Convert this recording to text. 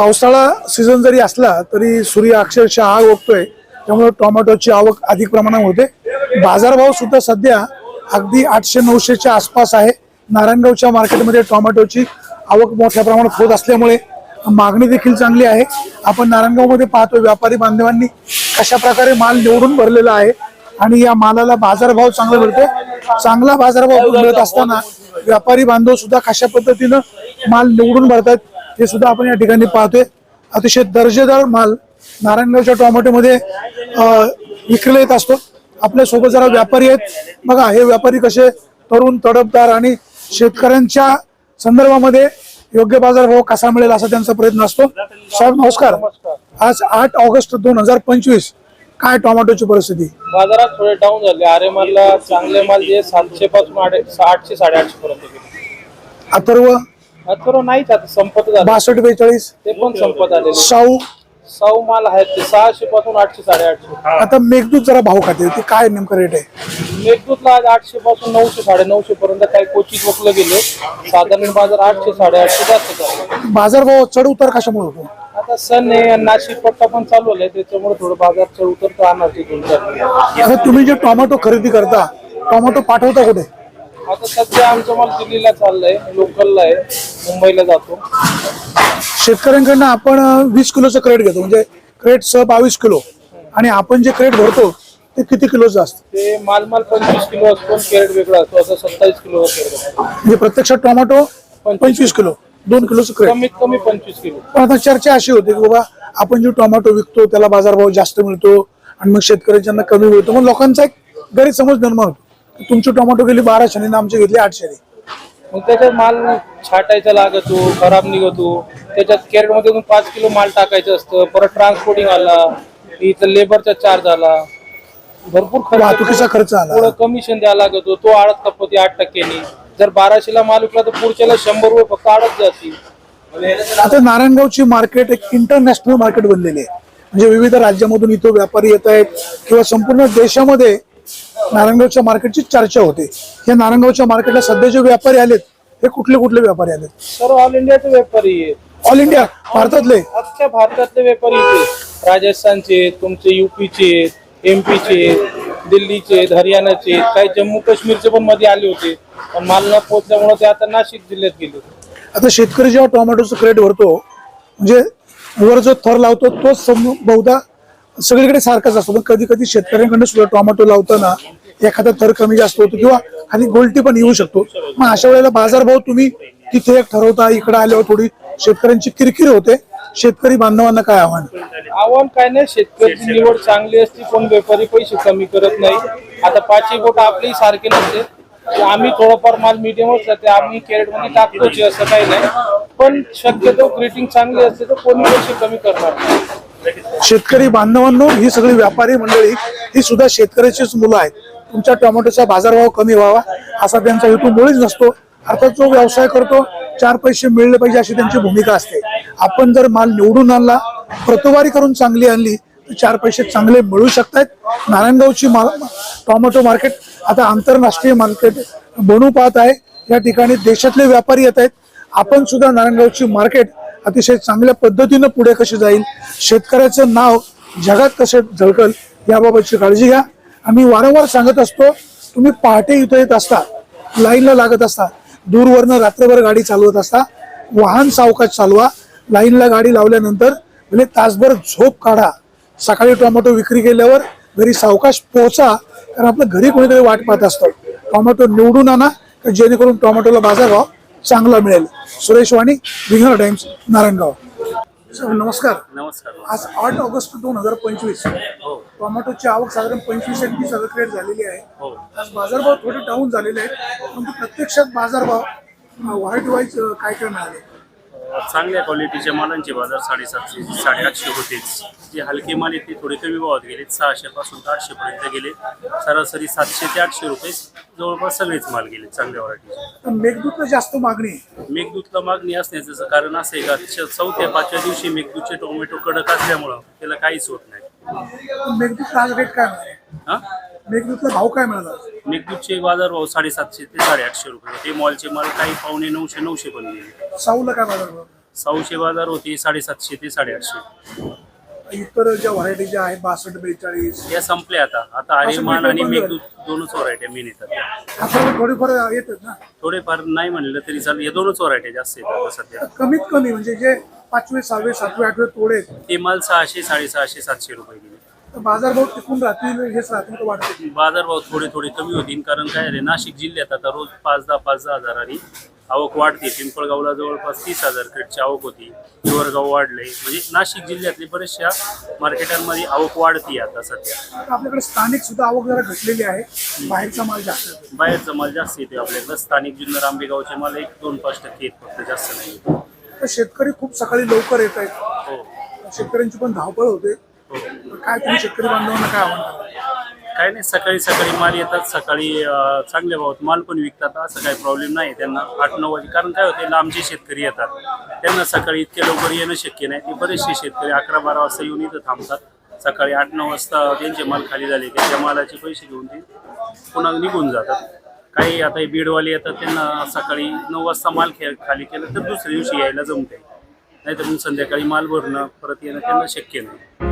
पावसाळा सीझन जरी असला तरी सूर्य अक्षरशः आग ओकतोय. त्यामुळे टोमॅटोची आवक अधिक प्रमाणात होते. बाजारभाव सुद्धा सध्या अगदी आठशे नऊशेच्या आसपास आहे. नारायणगावच्या मार्केटमध्ये टोमॅटोची आवक मोठ्या प्रमाणात होत असल्यामुळे मागणी देखील चांगली आहे. आपण नारायणगावमध्ये पाहतो व्यापारी बांधवांनी कशा प्रकारे माल निवडून भरलेला आहे आणि या मालाला बाजारभाव चांगला मिळतो चांगला बाजारभाव मिळत असताना व्यापारी बांधव सुद्धा कशा पद्धतीनं माल निवडून भरतात हे सुद्धा आपण या ठिकाणी पाहतोय. अतिशय दर्जेदार माल नारायणगावच्या टोमॅटोमध्ये विक्रीला येत असतो. आपल्यासोबत जरा व्यापारी आहेत. बघा हे व्यापारी कसे तरुण तडफदार आणि शेतकऱ्यांच्या संदर्भामध्ये योग्य बाजारभाव कसा मिळेल असा त्यांचा प्रयत्न असतो. साहेब नमस्कार. आज आठ ऑगस्ट दोन हजार पंचवीस. काय टोमॅटोची परिस्थिती? बाजारात थोडे डाऊन झाले. मालला चांगले माल जे सातशे पासून आठे- आठशे साडेआठशे पर्यंत अथर्व अथर्व नाहीच आता संपत झालं. बासष्ट बेचाळीस. ते पण संपत आलेले. साऊ सौ माल आहेत ते सहाशे पासून आठशे साडेआठशे. आता मेघदूत जरा भाव खाते ते काय नेमकं रेट आहे? मेघदूतला आज आठशे पासून नऊशे साडे नऊशे पर्यंत काही कोचित वकलं गेले. साधारण बाजार आठशे साडेआठशे जास्त चालू बाजारभाव चढ उतार कशामुळे होतो? आता सण आहे आणि नाशिक पट्टा पण चालू आहे त्याच्यामुळे थोडं बाजार चढ उतर तर. आता तुम्ही जे टोमॅटो खरेदी करता टोमॅटो पाठवता कुठे? आता सध्या आमचं माल दिल्लीला चाललंय लोकलला आहे मुंबईला जातो. शेतकऱ्यांकडनं आपण वीस किलोचं क्रेट घेतो. म्हणजे क्रेट सह बावीस किलो. आणि आपण जे क्रेट भरतो ते किती किलोचं असतं? ते माल माल पंचवीस किलो असतो कॅरेट वेगळा असतो. असं सत्तावीस किलो म्हणजे प्रत्यक्षात टोमॅटो पंचवीस किलो. दोन किलोचं क्रेट कमीत कमी पंचवीस किलो. पण आता चर्चा अशी होती की बाबा आपण जे टोमॅटो विकतो त्याला बाजारभाव जास्त मिळतो आणि मग शेतकऱ्यांना कमी मिळतो. मग लोकांचा एक गैरसमज निर्माण होतो. तुमची टोमॅटो गेली बाराशे आणि आमची घेतली आठशे मग त्याच्यात माल छाटायचा लागतो खराब निघतो. त्याच्यात कॅरेटमध्ये पाच किलो माल टाकायचं असतं परत ट्रान्सपोर्टिंग आला इथं लेबरचा चार्ज आला. भरपूर वाहतुकीचा खर्च आला. कमिशन द्यावा लागतो तो आडत कपती आठ टक्क्यांनी. जर बाराशेला माल विकला तर पुढच्याला शंभर रुपये फक्त आडत जाते आता नारायणगावची मार्केट एक इंटरनॅशनल मार्केट बनलेली आहे. म्हणजे विविध राज्यामधून इथं व्यापारी येत आहेत किंवा संपूर्ण देशामध्ये नारायणगावच्या मार्केटची चर्चा होते. या नारायणगावच्या मार्केटला सध्या जे व्यापारी आलेत हे कुठले कुठले व्यापारी आलेत? सर्व ऑल इंडियाचे व्यापारी आहेत. All India? भारतातले? अख्ख्या भारतातले व्यापारी इथे राजस्थानचे तुमचे युपीचे एमपीचे दिल्लीचे हरियाणाचे काही जम्मू काश्मीरचे पण मध्ये आले होते. पण माल न पोहोचल्यामुळे ते आता नाशिक जिल्ह्यात गेले आता शेतकरी जेव्हा टोमॅटोचं क्रेट भरतो म्हणजे वर जो थर लावतो तोच सम- बहुधा सगळीकडे सारखाच असतो. पण कधी कधी शेतकऱ्यांकडे सुद्धा टोमॅटो लावताना एखादा थर कमी जास्त होतो किंवा खाली गोलटी पण येऊ शकतो. मग अशा वेळेला बाजारभाव तुम्ही तिथे एक ठरवता इकडे आल्यावर थोडी शेतकऱ्यांची किरकिर होते. शेतकरी बांधवांना काय आव्हान? आव्हान काय नाही शेतकऱ्याची निवड चांगली असते कोण व्यापारी पैसे कमी करत नाही. आता पाचही बोट आपलेही सारखे नसते. आम्ही थोडंफार माल मिडियमच जाते आम्ही कॅरेटमध्ये टाकतोच असं काही नाही. पण शक्यतो ग्रेटिंग चांगली असते तर कोणी पैसे कमी करणार नाही. शेतकरी बांधवांनो ही सगळी व्यापारी मंडळी ही सुद्धा शेतकऱ्याचीच मुलं आहेत. तुमच्या टोमॅटोचा बाजारभाव कमी व्हावा असा त्यांचा हेतू मुळीच नसतो. अर्थात जो व्यवसाय करतो चार पैसे मिळले पाहिजे अशी त्यांची भूमिका असते. आपण जर माल निवडून आणला प्रतवारी करून चांगली आणली तर चार पैसे चांगले मिळू शकतात नारायणगावची मा टोमॅटो मार्केट आता आंतरराष्ट्रीय मार्केट बनू पाहत आहे. या ठिकाणी देशातले व्यापारी येत आहेत. आपण सुद्धा नारायणगावची मार्केट अतिशय चांगल्या पद्धतीनं पुढे कशी जाईल शेतकऱ्याचं नाव जगात कसे झळकल याबाबतची काळजी घ्या. आम्ही वारंवार सांगत असतो तुम्ही पहाटे इथं येत असता लाईनला लागत असता दूरवरनं रात्रभर गाडी चालवत असता वाहन सावकाश चालवा लाईनला गाडी लावल्यानंतर म्हणजे तासभर झोप काढा सकाळी टोमॅटो विक्री केल्यावर घरी सावकाश पोहोचा कारण आपलं घरी कोणीतरी वाट पाहत असतं. टोमॅटो निवडून आणा जेणेकरून टोमॅटोला बाजारभाव चांगला मिळेल. सुरेश वाणी विघ्न टाइम्स नारायणगाव. सर, नमस्कार. नमस्कार. आज आठ ऑगस्ट दोन हजार पंचवीस. हो. टोमॅटोची आवक साधारण पंचवीस एक तीस हजार क्रेट झालेली आहे. हो. आज बाजारभाव थोडे डाऊन झालेले आहेत. परंतु प्रत्यक्षात बाजारभाव व्हाईट वाईज काय काय मिळाले? चांगल्या क्वालिटीच्या मालांचे बाजार साडेसातशे साडेआठशे होतेच जे हलके माल आहेत ते थोडे कमी भावात गेले. सहाशे पासून तर आठशे पर्यंत गेले. सरासरी सातशे ते आठशे रुपये जवळपास सगळेच माल गेले चांगल्या व्हरायटीचे मेघदूतला जास्त मागणी आहे. मेघदूतला मागणी असण्याचं कारण असं आहे का? चौथ्या पाचव्या दिवशी मेघदूतचे टोमॅटो कडक असल्यामुळं त्याला काहीच होत नाही. तर मेघदूतला आज रेट काय मिळाले हा? मेघदूतला भाव काय मिळाला मेघदूतचे बाजार भाव साडेसातशे ते साडेआठशे रुपये ते मॉलचे माल काही पावणे नऊशे नऊशे पण गेले. साऊला काय बाजारभाव सहाशे बाजार होते साडेसातशे ते साडेआठशे. इतर ज्या व्हरायटी ज्या आहेत बासष्ट बेचाळीस या संपल्या आता. आता आर्यमान आणि मेघदूत दोनच व्हरायट्या मेन येतात आता थोडेफार येतात ना? थोडेफार नाही म्हणलं तरी चालेल. या दोनच व्हरायट्या जास्त येतात आता सध्या. कमीत कमी म्हणजे जे पाचवे सहावे सातवे आठवे तोडे ते माल सहाशे साडेसहाशे सातशे रुपये गेले बाजारभाव टिकून राहतील हेच राहतील का वाटते बाजारभाव थोडे थोडे कमी होतील कारण काय आहे नाशिक जिल्ह्यात आता रोज पाच दहा पाच दहा हजारांनी आवक वाढते. पिंपळगावला जवळपास तीस हजार क्रेटची आवक होती. हिवरगाव वाढले म्हणजे नाशिक जिल्ह्यातले बरेचशा मार्केटांमध्ये आवक वाढते आता सध्या. आता आपल्याकडे स्थानिक सुद्धा आवक जरा घटलेली आहे. बाहेरचा माल जास्त येतो बाहेरचा माल जास्त येते आपल्याकडं. स्थानिक जुन्नर आंबेगावचे माल एक दोन पाच टक्के आहेत फक्त जास्त नाही. तर शेतकरी खूप सकाळी लवकर येत आहेत. हो. शेतकऱ्यांची पण धावपळ होते. काय तुम्ही शेतकरी बांधवांना काय आव्हान काही नाही सकाळी सकाळी माल येतात सकाळी अं, चांगल्या भावात माल पण विकतात असं काही प्रॉब्लेम नाही. त्यांना आठ नऊ वाजे कारण काय होते लांबचे शेतकरी येतात त्यांना सकाळी इतके लवकर येणं शक्य नाही. ते बरेचसे शेतकरी अकरा बारा वाजता येऊन इथं थांबतात. सकाळी आठ नऊ वाजता त्यांचे माल खाली झाले की त्या मालाचे पैसे घेऊन ते पुन्हा निघून जातात. काही आता हे बीडवाले येतात त्यांना सकाळी नऊ वाजता माल खे खाली केलं तर दुसऱ्या दिवशी यायला जमते नाहीतर मग संध्याकाळी माल भरणं परत येणं त्यांना शक्य नाही.